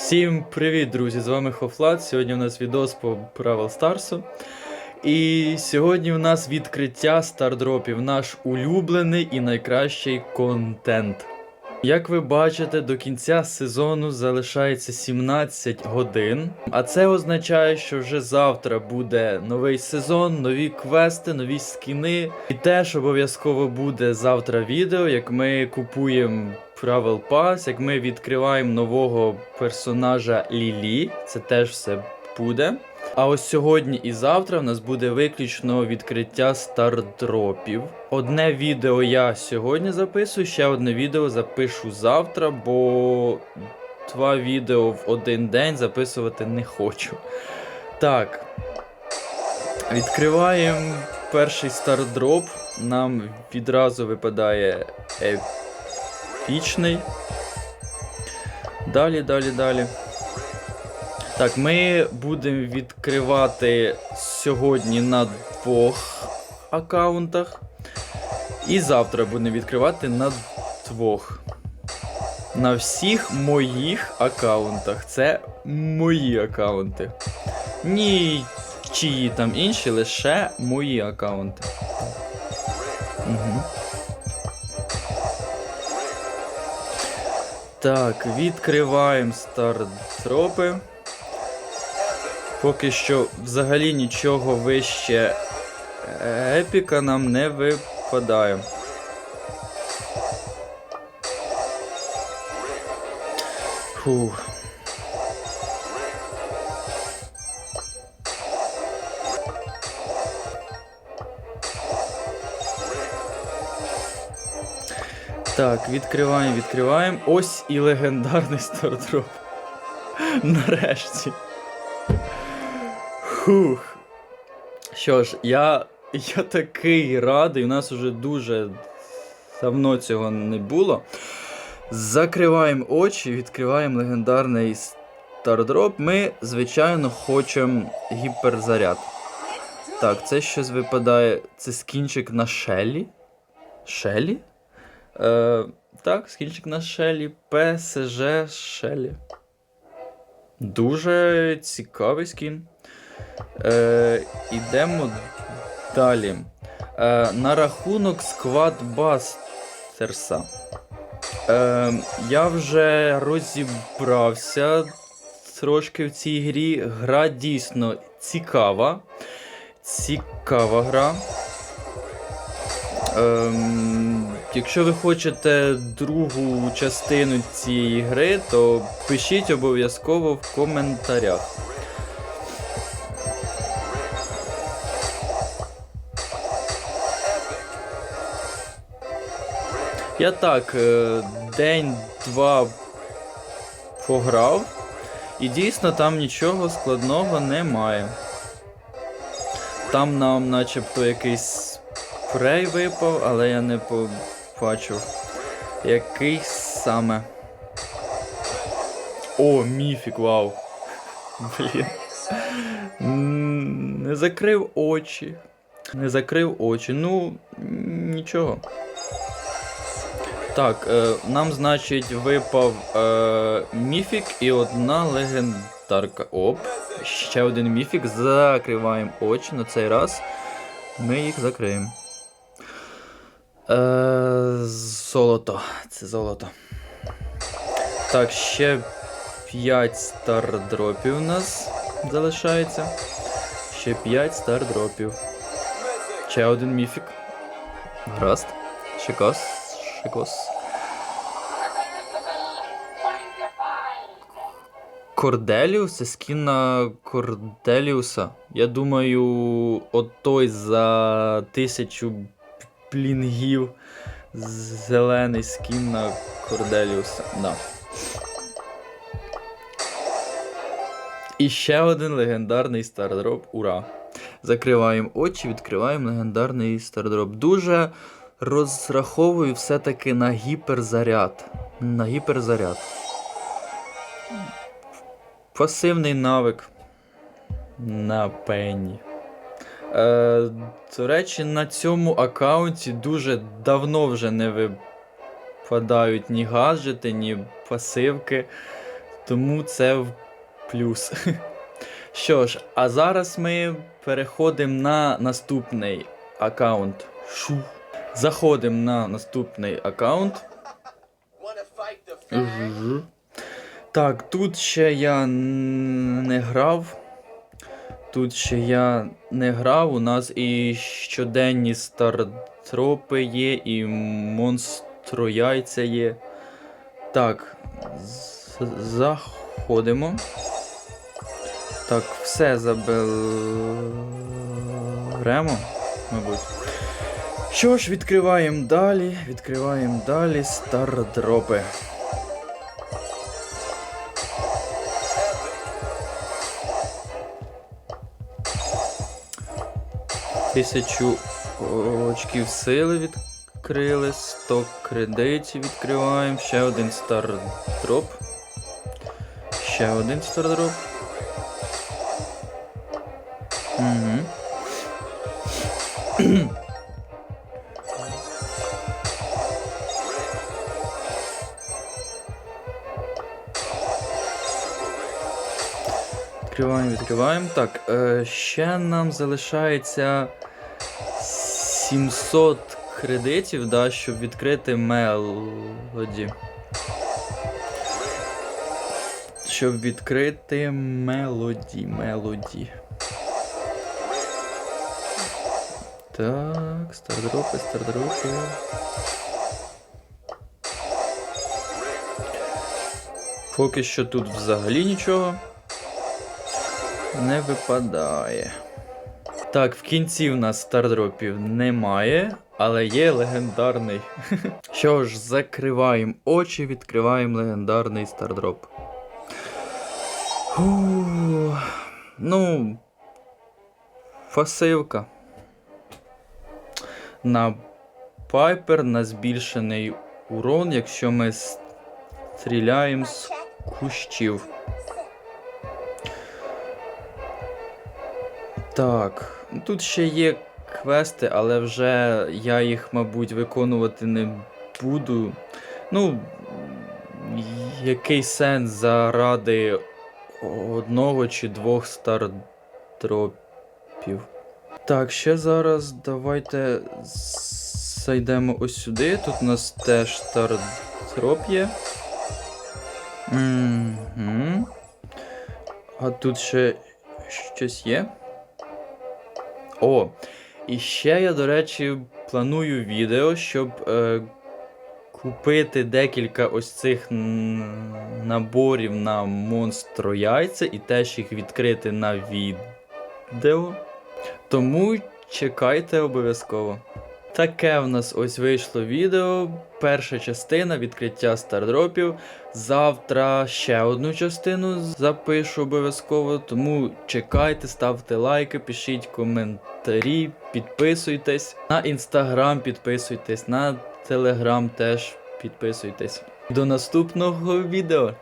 Всім привіт, друзі! З вами Хофлат. Сьогодні у нас відос по Бравл Старсу. І сьогодні у нас відкриття стардропів, наш улюблений і найкращий контент. Як ви бачите, до кінця сезону залишається 17 годин. А це означає, що вже завтра буде новий сезон, нові квести, нові скіни. І теж обов'язково буде завтра відео, як ми купуємо Travel Pass, як ми відкриваємо нового персонажа Лілі. Це теж все буде. А ось сьогодні і завтра в нас буде виключно відкриття стардропів. Одне відео я сьогодні записую, ще одне відео запишу завтра, бо два відео в один день записувати не хочу. Так. Відкриваємо перший стардроп. Нам відразу випадає епічний. Далі, далі, далі. Так, ми будемо відкривати сьогодні на двох аккаунтах. І завтра будемо відкривати на двох. На всіх моїх аккаунтах. Це мої аккаунти. Ні чиї там інші, лише мої аккаунти. Угу. Так, відкриваємо стартропи. Поки що взагалі нічого вище епіка нам не випадає. Фух. Так, відкриваємо, відкриваємо. Ось і легендарний стардроп. Нарешті. Хух. Що ж, я, я такий радий, у нас уже дуже давно цього не було. Закриваємо очі, відкриваємо легендарний стардроп. Ми, звичайно, хочемо гіперзаряд. Так, це щось випадає. Це скінчик на Шелі. Шелі? Е, так, скінчик на Шелі. ПСЖ Шелі. Дуже цікавий скін. Е, Ідемо далі. Е, на рахунок сквадбастерса. Е, я вже розібрався трошки в цій грі. Гра дійсно цікава. Цікава гра. Ем, якщо ви хочете другу частину цієї гри, то пишіть обов'язково в коментарях. Я так, е, день-два пограв, і дійсно там нічого складного немає. Там нам начебто якийсь спрей випав, але я не побачив. Який саме. О, міфік, вау. Блін. Не закрив очі. Не закрив очі. Ну, нічого. Так, е, нам, значить, випав е, міфік і одна легендарка. Оп. Ще один міфік. Закриваємо очі на цей раз. Ми їх закриємо. Е, золото. Це золото. Так, ще 5 стардропів у нас залишається. Ще 5 стардропів. Ще один міфік. Гаразд. Шикос. Шикос. Корделіус це скін на Корделіуса. Я думаю, от той за тисячу плінгів зелений скін на Корделіуса. Да. І ще один легендарний стардроп. Ура! Закриваємо очі, відкриваємо легендарний стардроп. Дуже розраховую все-таки на гіперзаряд. На гіперзаряд. Пасивний навик. На пені. Е, до речі, на цьому аккаунті дуже давно вже не випадають ні гаджети, ні пасивки. Тому це в плюс. Що ж, а зараз ми переходимо на наступний аккаунт. Шу. Заходимо на наступний аккаунт. Так, тут ще я не грав. Тут ще я не грав. У нас і щоденні стартропи є, і монстрояйця є. Так, заходимо. Так, все заберемо, мабуть. Що ж, відкриваємо далі, відкриваємо далі стардропи. Тисячу очків сили відкрили, 100 кредитів відкриваємо, ще один стардроп. Ще один стардроп. Угу. Відкриваємо, відкриваємо. Так, е, ще нам залишається 700 кредитів, да, щоб відкрити мелоді. Щоб відкрити мелоді, мелоді. Так, стардропи, стардропи. Поки що тут взагалі нічого не випадає. Так, в кінці в нас стардропів немає, але є легендарний. Що ж, закриваємо очі, відкриваємо легендарний стардроп. Ну. Фасивка. На Пайпер на збільшений урон, якщо ми стріляємо з кущів. Так, тут ще є квести, але вже я їх, мабуть, виконувати не буду. Ну, який сенс заради одного чи двох стардропів. Так, ще зараз давайте зайдемо ось сюди. Тут у нас теж стардроп є. Угу. А тут ще щось є. О, і ще я, до речі, планую відео, щоб е, купити декілька ось цих наборів на монстро яйця і теж їх відкрити на відео. Тому чекайте обов'язково. Таке в нас ось вийшло відео. Перша частина відкриття стардропів. Завтра ще одну частину запишу обов'язково. Тому чекайте, ставте лайки, пишіть коментарі, підписуйтесь. На інстаграм підписуйтесь, на телеграм теж підписуйтесь. До наступного відео.